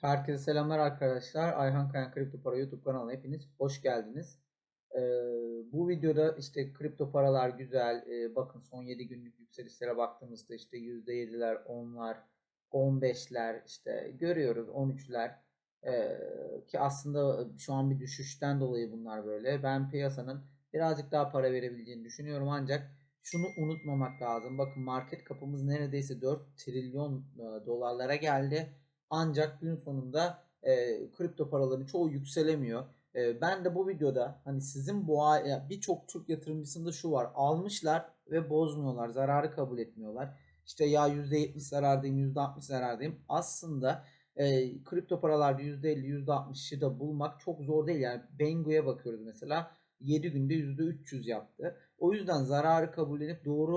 Herkese selamlar arkadaşlar. Ayhan Kayan Kripto Para YouTube kanalına hepiniz hoş geldiniz. Ee, bu videoda işte kripto paralar güzel. Ee, bakın son 7 günlük yükselişlere baktığımızda işte %7'ler, 10'lar, 15'ler işte görüyoruz 13'ler. Ee, ki aslında şu an bir düşüşten dolayı bunlar böyle. Ben piyasanın birazcık daha para verebileceğini düşünüyorum ancak şunu unutmamak lazım. Bakın market kapımız neredeyse 4 trilyon e, dolarlara geldi. Ancak gün sonunda e, kripto paraların çoğu yükselemiyor. E, ben de bu videoda hani sizin bu ay- birçok Türk yatırımcısında şu var. Almışlar ve bozmuyorlar. Zararı kabul etmiyorlar. İşte ya %70 zarardayım, %60 zarardayım. Aslında e, kripto paralarda %50, %60'ı da bulmak çok zor değil. Yani Bengo'ya bakıyoruz mesela. 7 günde %300 yaptı. O yüzden zararı kabullenip doğru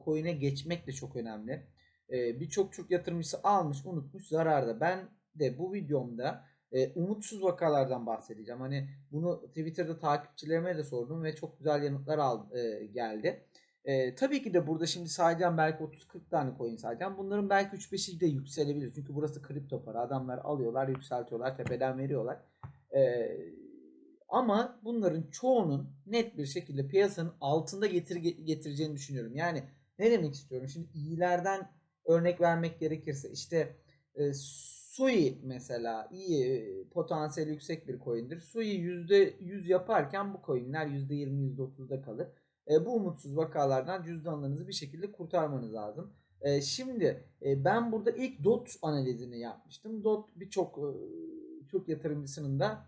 e, coin'e geçmek de çok önemli. E, Birçok Türk yatırımcısı almış, unutmuş zararda. Ben de bu videomda e, umutsuz vakalardan bahsedeceğim. Hani bunu Twitter'da takipçilerime de sordum ve çok güzel yanıtlar e, geldi. E, tabii ki de burada şimdi sayacağım belki 30-40 tane coin sayacağım. Bunların belki 3-5'i de yükselebilir. Çünkü burası kripto para. Adamlar alıyorlar, yükseltiyorlar, tepeden veriyorlar. E, ama bunların çoğunun net bir şekilde piyasanın altında getir getireceğini düşünüyorum. Yani ne demek istiyorum? Şimdi iyilerden örnek vermek gerekirse işte e, Sui mesela iyi e, potansiyeli yüksek bir coin'dir. Sui %100 yaparken bu coin'ler %20 %30'da kalır. E, bu umutsuz vakalardan cüzdanlarınızı bir şekilde kurtarmanız lazım. E, şimdi e, ben burada ilk DOT analizini yapmıştım. DOT birçok e, Türk yatırımcısının da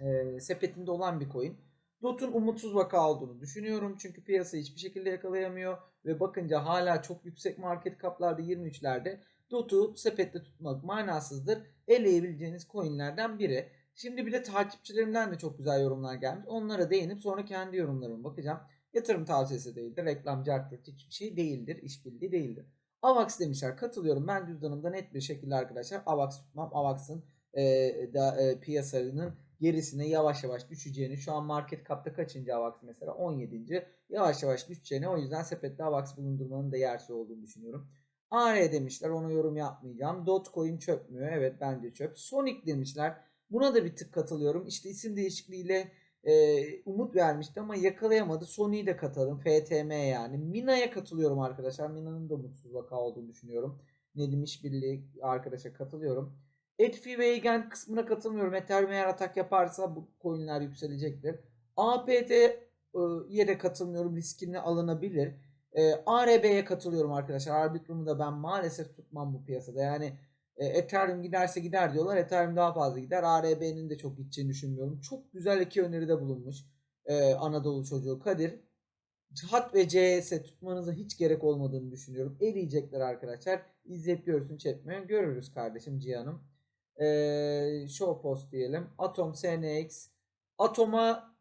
e, sepetinde olan bir coin. DOT'un umutsuz vaka olduğunu düşünüyorum. Çünkü piyasayı hiçbir şekilde yakalayamıyor. Ve bakınca hala çok yüksek market kaplarda 23'lerde DOT'u sepette tutmak manasızdır. Eleyebileceğiniz coinlerden biri. Şimdi bir de takipçilerimden de çok güzel yorumlar gelmiş. Onlara değinip sonra kendi yorumlarıma bakacağım. Yatırım tavsiyesi değildir. Reklam, cartürt hiçbir şey değildir. İşbirliği değildir. AVAX demişler. Katılıyorum. Ben cüzdanımda net bir şekilde arkadaşlar AVAX tutmam. AVAX'ın e, da, e, piyasanın gerisine yavaş yavaş düşeceğini şu an market kapta kaçıncı AVAX mesela 17. yavaş yavaş düşeceğini o yüzden sepette AVAX bulundurmanın da olduğunu düşünüyorum. AR demişler ona yorum yapmayacağım. Dogecoin çökmüyor evet bence çöp. Sonic demişler buna da bir tık katılıyorum. İşte isim değişikliğiyle e, umut vermişti ama yakalayamadı. Sony'yi de katalım. FTM yani. Mina'ya katılıyorum arkadaşlar. Mina'nın da umutsuz vaka olduğunu düşünüyorum. Nedim İşbirliği arkadaşa katılıyorum. Etfi ve Egen kısmına katılmıyorum. Ethereum eğer atak yaparsa bu coinler yükselecektir. APT'ye de katılmıyorum. Riskini alınabilir. E, ARB'ye katılıyorum arkadaşlar. Arbitrum'u da ben maalesef tutmam bu piyasada. Yani e, Ethereum giderse gider diyorlar. Ethereum daha fazla gider. ARB'nin de çok gideceğini düşünmüyorum. Çok güzel iki öneride bulunmuş. E, Anadolu çocuğu Kadir. HAT ve CS tutmanıza hiç gerek olmadığını düşünüyorum. Eriyecekler arkadaşlar. İzleyip görsün çekmeyen görürüz kardeşim Cihan'ım. Ee, show post diyelim. Atom SNX. Atom'a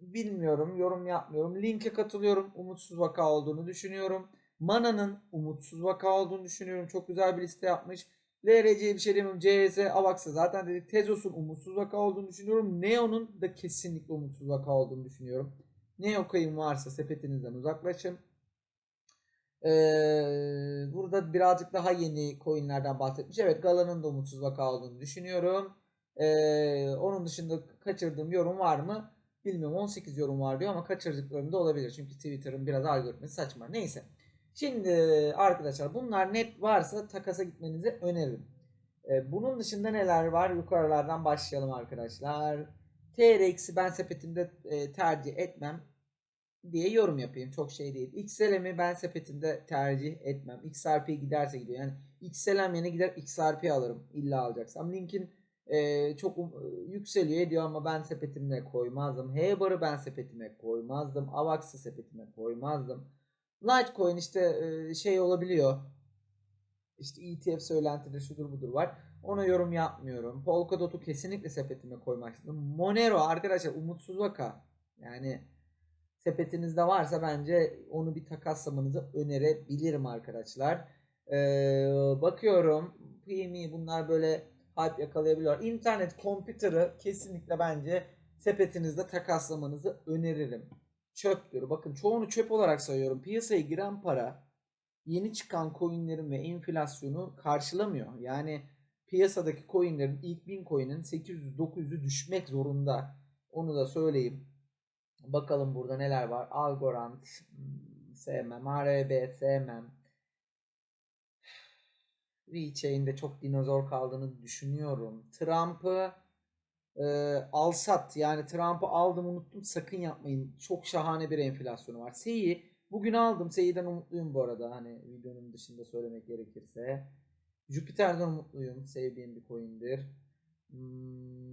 bilmiyorum. Yorum yapmıyorum. Link'e katılıyorum. Umutsuz vaka olduğunu düşünüyorum. Mana'nın umutsuz vaka olduğunu düşünüyorum. Çok güzel bir liste yapmış. LRC'ye bir şey demiyorum. CS, Avax'a zaten dedik. Tezos'un umutsuz vaka olduğunu düşünüyorum. Neo'nun da kesinlikle umutsuz vaka olduğunu düşünüyorum. Neo coin varsa sepetinizden uzaklaşın. Ee, burada birazcık daha yeni coinlerden bahsetmiş. Evet Gala'nın da umutsuz vaka olduğunu düşünüyorum. Ee, onun dışında kaçırdığım yorum var mı? Bilmiyorum 18 yorum var diyor ama kaçırdıklarım da olabilir. Çünkü Twitter'ın biraz algoritması saçma. Neyse. Şimdi arkadaşlar bunlar net varsa takasa gitmenizi öneririm. Ee, bunun dışında neler var? Yukarılardan başlayalım arkadaşlar. TRX'i ben sepetimde e, tercih etmem diye yorum yapayım. Çok şey değil. XLM'i ben sepetimde tercih etmem. XRP giderse gidiyor. Yani XLM yerine gider XRP alırım. İlla alacaksam. Link'in e, çok um- yükseliyor ediyor ama ben sepetimde koymazdım. H-bar'ı ben sepetime koymazdım. Avax'ı sepetime koymazdım. Litecoin işte e, şey olabiliyor. İşte ETF söylentileri şudur budur var. Ona yorum yapmıyorum. Polkadot'u kesinlikle sepetime koymazdım. Monero arkadaşlar umutsuz vaka. Yani sepetinizde varsa bence onu bir takaslamanızı önerebilirim arkadaşlar. Ee, bakıyorum. PME bunlar böyle hype yakalayabiliyor. İnternet computer'ı kesinlikle bence sepetinizde takaslamanızı öneririm. Çöptür. Bakın çoğunu çöp olarak sayıyorum. Piyasaya giren para yeni çıkan coinlerin ve enflasyonu karşılamıyor. Yani piyasadaki coinlerin ilk 1000 coin'in 800-900'ü düşmek zorunda. Onu da söyleyeyim. Bakalım burada neler var. Algorand sevmem. ARB sevmem. VeChain'de çok dinozor kaldığını düşünüyorum. Trump'ı e, alsat yani Trump'ı aldım unuttum sakın yapmayın. Çok şahane bir enflasyonu var. Seyi bugün aldım. Seyi'den umutluyum bu arada hani videonun dışında söylemek gerekirse. Jüpiter'den umutluyum. Sevdiğim bir coin'dir. Hmm,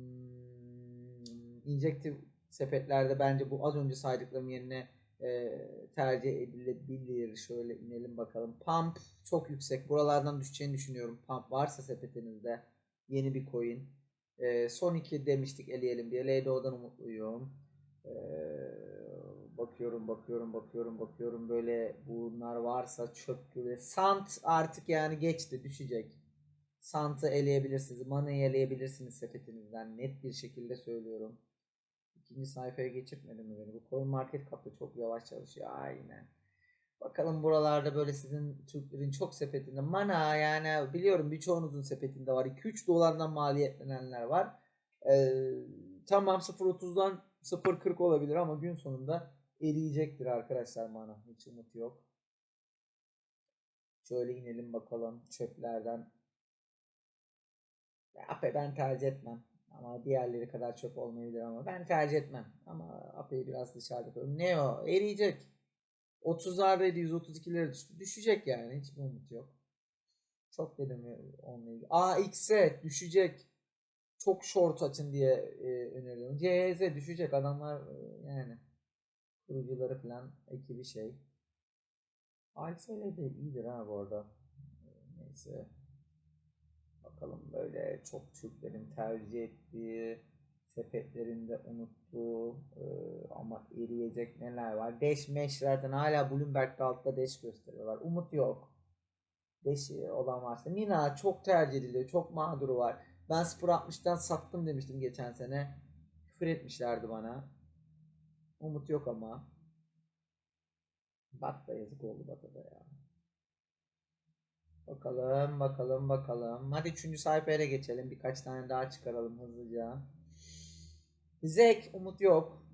injective sepetlerde bence bu az önce saydıklarım yerine e, tercih edilebilir. Şöyle inelim bakalım. Pump çok yüksek. Buralardan düşeceğini düşünüyorum. Pump varsa sepetinizde yeni bir coin. E, son iki demiştik eleyelim diye. LDO'dan umutluyum. E, bakıyorum bakıyorum bakıyorum bakıyorum böyle bunlar varsa çöp. Sant artık yani geçti düşecek. Sant'ı eleyebilirsiniz. Mana'yı eleyebilirsiniz sepetinizden. Net bir şekilde söylüyorum. İkinci sayfaya geçirtmedi mi beni? Bu Coin Market Cap'ta çok yavaş çalışıyor. Aynen. Bakalım buralarda böyle sizin Türklerin çok sepetinde. Mana yani biliyorum birçoğunuzun sepetinde var. 2-3 dolardan maliyetlenenler var. Ee, tamam 0.30'dan 0.40 olabilir ama gün sonunda eriyecektir arkadaşlar mana. Hiç umut yok. Şöyle inelim bakalım çöplerden. Ya, ben tercih etmem. Ama diğerleri kadar çöp olmayabilir ama ben tercih etmem. Ama Ape'yi biraz dışarıda koyuyorum. Ne o? Eriyecek. 30'lardaydı 132'lere düştü. Düşecek yani. Hiçbir umut yok. Çok dedim onunla ilgili. AX'e düşecek. Çok short açın diye e, öneriyorum. CHZ düşecek. Adamlar e, yani kurucuları falan ekibi şey. AXL de iyidir ha bu arada. Neyse. Bakalım böyle çok Türklerin tercih ettiği sepetlerinde unuttuğu e, ama eriyecek neler var. Dash meshlerden hala Bloomberg'de altta dash gösteriyorlar. Umut yok. Dash olan varsa. Mina çok tercih ediliyor. Çok mağduru var. Ben 0.60'dan sattım demiştim geçen sene. Küfür etmişlerdi bana. Umut yok ama. Bat da yazık oldu Bat'a da ya. Bakalım bakalım bakalım. Hadi üçüncü sayfaya geçelim. Birkaç tane daha çıkaralım hızlıca. Zek umut yok.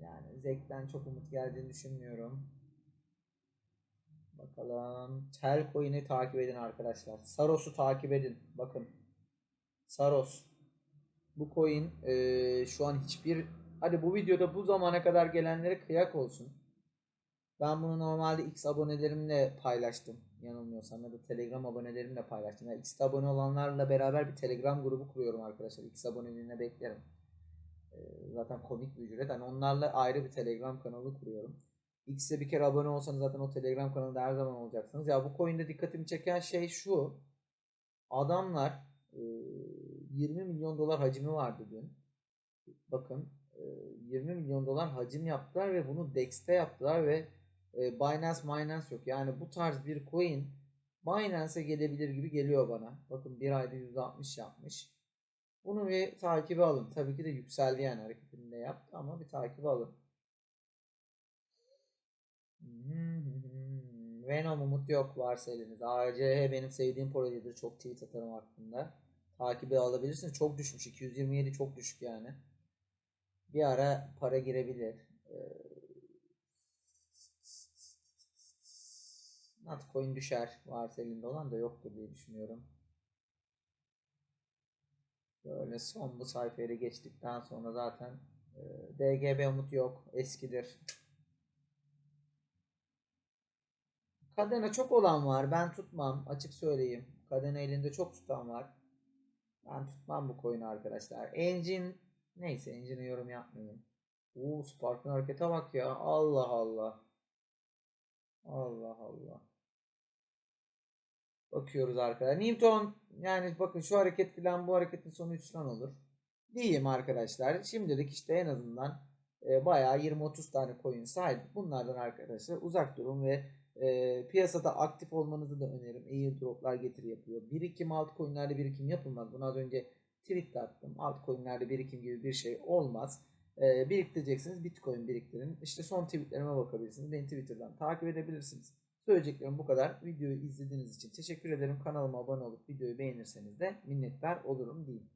Yani Zek'ten çok umut geldiğini düşünmüyorum. Bakalım. Telcoin'i takip edin arkadaşlar. Saros'u takip edin. Bakın. Saros. Bu coin e, şu an hiçbir... Hadi bu videoda bu zamana kadar gelenlere kıyak olsun. Ben bunu normalde X abonelerimle paylaştım. Yanılmıyorsam ya da Telegram abonelerimle paylaştım. Yani X abone olanlarla beraber bir Telegram grubu kuruyorum arkadaşlar. X aboneliğine beklerim. Ee, zaten komik bir ücret. Hani onlarla ayrı bir Telegram kanalı kuruyorum. X'e bir kere abone olsanız zaten o Telegram kanalında her zaman olacaksınız. Ya bu coin'de dikkatimi çeken şey şu. Adamlar e, 20 milyon dolar hacmi vardı dün. Bakın e, 20 milyon dolar hacim yaptılar ve bunu DEX'te yaptılar ve Binance Binance yok. Yani bu tarz bir coin Binance'e gelebilir gibi geliyor bana. Bakın bir ayda %60 yapmış. Bunu bir takibe alın. Tabii ki de yükseldi yani hareketini de yaptı ama bir takibe alın. Venom Umut yok varsa elinizde. ACH benim sevdiğim projedir. Çok tweet atarım hakkında. Takibe alabilirsiniz. Çok düşmüş. 227 çok düşük yani. Bir ara para girebilir. Ee, Natcoin düşer. Varsa elinde olan da yoktur diye düşünüyorum. Böyle son bu sayfaya geçtikten sonra zaten e, DGB Umut yok. Eskidir. Kadena çok olan var. Ben tutmam. Açık söyleyeyim. Kadena elinde çok tutan var. Ben tutmam bu coin'i arkadaşlar. Engine neyse Engine'e yorum yapmayayım. Uuu Spark'ın harekete bak ya. Allah Allah. Allah Allah. Bakıyoruz arkadaşlar. Newton yani bakın şu hareket falan bu hareketin sonu hüsran olur. Diyeyim arkadaşlar. Şimdilik işte en azından e, bayağı 20-30 tane coin sahip. Bunlardan arkadaşlar uzak durun ve e, piyasada aktif olmanızı da öneririm. Airdroplar getiri yapıyor. Birikim altcoin'lerde birikim yapılmaz. Bunu az önce tweet attım. Altcoin'lerde birikim gibi bir şey olmaz. E, biriktireceksiniz. Bitcoin biriktirin. İşte son tweetlerime bakabilirsiniz. Beni Twitter'dan takip edebilirsiniz. Söyleyeceklerim bu kadar. Videoyu izlediğiniz için teşekkür ederim. Kanalıma abone olup videoyu beğenirseniz de minnettar olurum diyeyim.